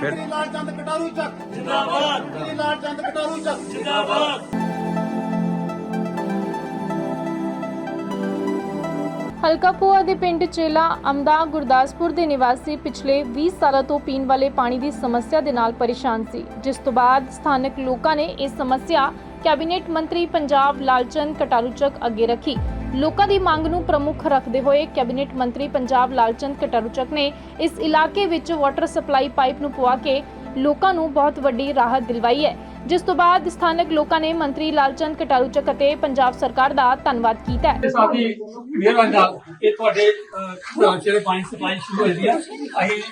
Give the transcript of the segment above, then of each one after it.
ਫਿਰ ਸ਼੍ਰੀ ਲਾਲ ਚੰਦ ਕਟਾਰੂ ਚੱਕ ਜਿੰਦਾਬਾਦ ਸ਼੍ਰੀ ਲਾਲ ਚੰਦ ਕਟਾਰੂ ਚੱਕ ਹਲਕਾ ਪੋਆ ਦੇ ਪਿੰਡ ਚੇਲਾ ਅਮਦਾ ਗੁਰਦਾਸਪੁਰ ਦੇ ਨਿਵਾਸੀ ਪਿਛਲੇ 20 ਸਾਲਾਂ ਤੋਂ ਪੀਣ ਵਾਲੇ ਪਾਣੀ ਦੀ ਸਮੱਸਿਆ ਦੇ ਨਾਲ ਪਰੇਸ਼ਾਨ ਸੀ ਜਿਸ ਤੋਂ ਬਾਅਦ ਸਥਾਨਕ ਲੋਕਾਂ ਨੇ ਇਹ ਸਮੱਸਿਆ ਕੈਬਨਿਟ ਮੰਤਰੀ ਪੰਜਾਬ ਲਾਲਚੰਦ ਕਟਾਰੂਚਕ ਅੱਗੇ ਰੱਖੀ ਲੋਕਾਂ ਦੀ ਮੰਗ ਨੂੰ ਪ੍ਰਮੁੱਖ ਰੱਖਦੇ ਹੋਏ ਕੈਬਨਿਟ ਮੰਤਰੀ ਪੰਜਾਬ ਲਾਲਚੰਦ ਕਟਾਰੂਚਕ ਨੇ ਇਸ ਇਲਾਕੇ ਵਿੱਚ ਵਾਟਰ ਸਪਲਾਈ ਪਾਈਪ ਨੂੰ ਪਵਾ ਕੇ ਲੋਕਾਂ ਨੂੰ ਬਹੁਤ ਵੱਡੀ ਰਾਹਤ ਦਿਲਵਾਈ ਹੈ। ਜਿਸ ਤੋਂ ਬਾਅਦ ਸਥਾਨਕ ਲੋਕਾਂ ਨੇ ਮੰਤਰੀ ਲਾਲਚੰਦ ਕਟਾਰੂਚਕ ਅਤੇ ਪੰਜਾਬ ਸਰਕਾਰ ਦਾ ਧੰਨਵਾਦ ਕੀਤਾ ਹੈ। ਸਾਥੀ ਮਿਹਰਬਾਨੀ ਨਾਲ ਇਹ ਤੁਹਾਡੇ ਅਹ, ਘਰਾਂ ਪਾਣੀ ਸਪਲਾਈ ਸ਼ੁਰੂ ਹੋਈ ਦੀ ਆ। ਅਸੀਂ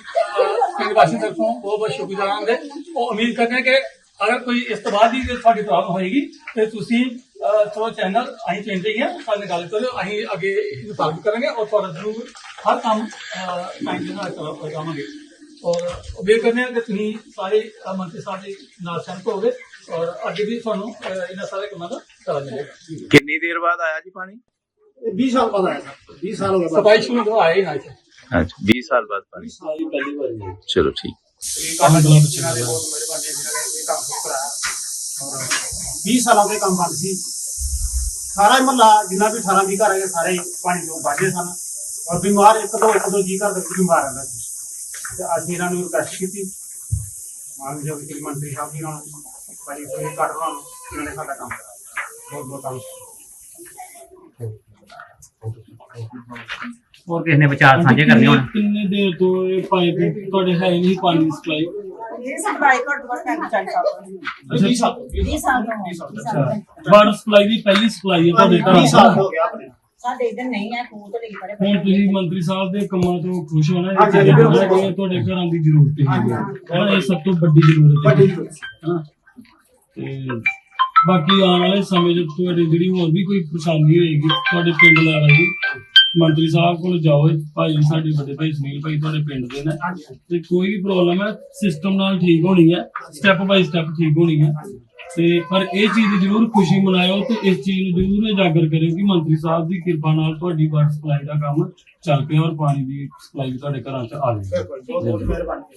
ਪਿੰਡ ਵਾਸੀ ਤਰਫੋਂ ਬਹੁਤ ਬਹੁਤ ਸ਼ੁਕਰੀਆ ਹਾਂ। ਉਹ ਉਮੀਦ ਕਰਦੇ ਹਾਂ ਕਿ ਅਗਰ ਕੋਈ ਇਸ ਤੋਂ ਬਾਅਦ ਹੀ ਤੁਹਾਡੀ ਪ੍ਰੋਬਲਮ ਹੋਏਗੀ ਤੇ ਤੁਸੀਂ ਅਹ, ਚਲੋ ਚੈਨਲ ਅਸੀਂ ਚਾਹੁੰਦੇ ਹੀ ਆ ਸਾਡੇ ਨਾਲ ਗੱਲ ਕਰੋ ਅਸੀਂ ਅੱਗੇ ਇਹਨੂੰ ਸਾਬਤ ਕਰਾਂਗੇ ਔਰ ਤੁਹਾਡਾ ਜ਼ਰੂਰ ਹਰ ਕੰਮ ਟਾਈਮ ਦੇ ਨਾਲ ਕਰਵਾ- ਕਰਾਵਾਂਗੇ ਔਰ ਉਮੀਦ ਕਰਦੇ ਹਾਂ ਕਿ ਤੁਸੀਂ ਸਾਰੇ ਅਹ, ਮੰਤਰੀ ਸਾਹਿਬ ਦੇ ਨਾਲ ਸਹਿਮਤ ਹੋਗੇ ਔਰ ਅੱਗੇ ਵੀ ਤੁਹਾਨੂੰ ਅਹ, ਇਹਨਾਂ ਸਾਰੇ ਕੰਮਾਂ ਦਾ ਸਾਥ ਮਿਲੇਗਾ ਕਿੰਨੀ ਦੇਰ ਬਾਅਦ ਆਇਆ ਜੀ ਪਾਣੀ ਇਹ 20 ਸਾਲ ਬਾਅਦ ਆਇਆ ਸਰ 20 ਸਾਲ ਹੋ ਗਏ ਸਫ਼ਾਈ ਸ਼ੁਰੂ ਤੋਂ ਆਏ ਨਾ ਇੱਥੇ ਅੱਛਾ 20 20 ਸਾਲਾਂ ਦੇ ਕੰਮ ਬੰਦ ਸੀ। ਸਾਰਾ ਮਹੱਲਾ ਜਿੰਨਾ ਵੀ 18 ਵੀ ਘਰ ਹੈਗੇ ਸਾਰੇ ਪਾਣੀ ਤੋਂ ਬਾਝੇ ਸਨ। ਔਰ ਬਿਮਾਰ ਇੱਕ ਦੋ ਇੱਕ ਦੋ ਜੀ ਘਰ ਦੇ ਵਿੱਚ ਬਿਮਾਰ ਰਹਿੰਦਾ ਸੀ। ਤੇ ਅੱਜ ਇਹਨਾਂ ਨੂੰ ਰਿਕਵੈਸਟ ਕੀਤੀ। ਮਾਨਯੋਗ ਸ੍ਰੀ ਮੰਤਰੀ ਸਾਹਿਬ ਜੀ ਨਾਲ ਭਾਈ ਕੋਈ ਕੱਟਣਾ ਇਹਨਾਂ ਨੇ ਸਾਡਾ ਕੰਮ ਕਰਾਇਆ। ਬਹੁਤ ਬਹੁਤ ਧੰਨਵਾਦ। ਹੋਰ ਕਿਸੇ ਨੇ ਵਿਚਾਰ ਸਾਂਝੇ ਕਰਨੇ ਹੋਣ? ਕਿੰਨੇ ਦੇਰ ਤੋਂ ਇਹ ਪਾਈਪ ਤੁਹਾਡੇ ਹੈ ਨਹੀਂ ਪਾਣੀ ਸਪਲਾਈ? ਇਹ ਸਪਲਾਈ ਘੱਟ ਤੋਂ ਘੱਟ ਟੈਂਕ ਚੱਲ ਸਕਦਾ ਅੱਛਾ 20 ਸਾਲ 20 ਸਾਲ ਤੋਂ। 20 ਸਾਲ ਤੋਂ। ਵਾਟਰ ਸਪਲਾਈ ਦੀ ਪਹਿਲੀ ਸਪਲਾਈ ਹੈ ਤੁਹਾਡੇ 20 ਸਾਲ ਘਰ ਹੋ ਗਿਆ ਆਪਣੇ। ਸਾਡੇ ਇਧਰ ਨਹੀਂ ਹੈ ਖੂਹ ਤੋਂ ਲਈ ਪਰੇ ਹੁਣ ਤੁਸੀਂ ਮੰਤਰੀ ਸਾਹਿਬ ਦੇ ਕੰਮਾਂ ਤੋਂ ਖੁਸ਼ ਹੋਣਾ ਹਾਂਜੀ, ਇਹ ਬਿਲਕੁਲ। ਜਿਹੜਾ ਕਿ ਤੁਹਾਡੇ ਘਰਾਂ ਦੀ ਜ਼ਰੂਰਤ ਹੈ ਹਾਂਜੀ, ਹਾਂ, ਇਹ ਸਭ ਤੋਂ ਵੱਡੀ ਜ਼ਰੂਰਤ ਹੈ। ਤੇ ਬਾਕੀ ਆਉਣ ਵਾਲੇ ਸਮੇਂ 'ਚ ਤੁਹਾਡੀ ਜਿਹੜੀ ਹੋਰ ਵੀ ਕੋਈ ਪਰੇਸ਼ਾਨੀ ਹੋਏਗੀ ਤੁਹਾਡੇ ਪਿੰਡ ਲੈ ਆਈ ਮੰਤਰੀ ਸਾਹਿਬ ਕੋਲ ਜਾਓ ਭਾਈ ਸਾਡੇ ਵੱਡੇ ਭਾਈ ਸੁਨੀਲ ਭਾਈ ਤੁਹਾਡੇ ਪਿੰਡ ਦੇ ਨੇ। ਤੇ ਕੋਈ ਵੀ ਪ੍ਰੋਬਲਮ ਹੈ ਸਿਸਟਮ ਨਾਲ ਠੀਕ ਹੋਣੀ ਹੈ ਸਟੈਪ ਬਾਈ ਸਟੈਪ ਠੀਕ ਹੋਣੀ ਹੈ। ਤੇ ਪਰ ਇਹ ਚੀਜ਼ ਦੀ ਜ਼ਰੂਰ ਖੁਸ਼ੀ ਮਨਾਇਓ ਤੇ ਇਸ ਚੀਜ਼ ਨੂੰ ਜ਼ਰੂਰ ਉਜਾਗਰ ਕਰਿਓ ਕਿ ਮੰਤਰੀ ਸਾਹਿਬ ਦੀ ਕਿਰਪਾ ਨਾਲ ਤੁਹਾਡੀ ਵਾਟਰ ਸਪਲਾਈ ਦਾ ਕੰਮ ਚੱਲ ਪਿਆ ਔਰ ਪਾਣੀ ਦੀ ਸਪਲਾਈ ਵੀ ਤੁਹਾਡੇ ਘਰਾਂ 'ਚ ਆ ਜਾਵੇ। ਬਹੁਤ ਬਹੁਤ ਮਿਹਰਬਾਨੀ।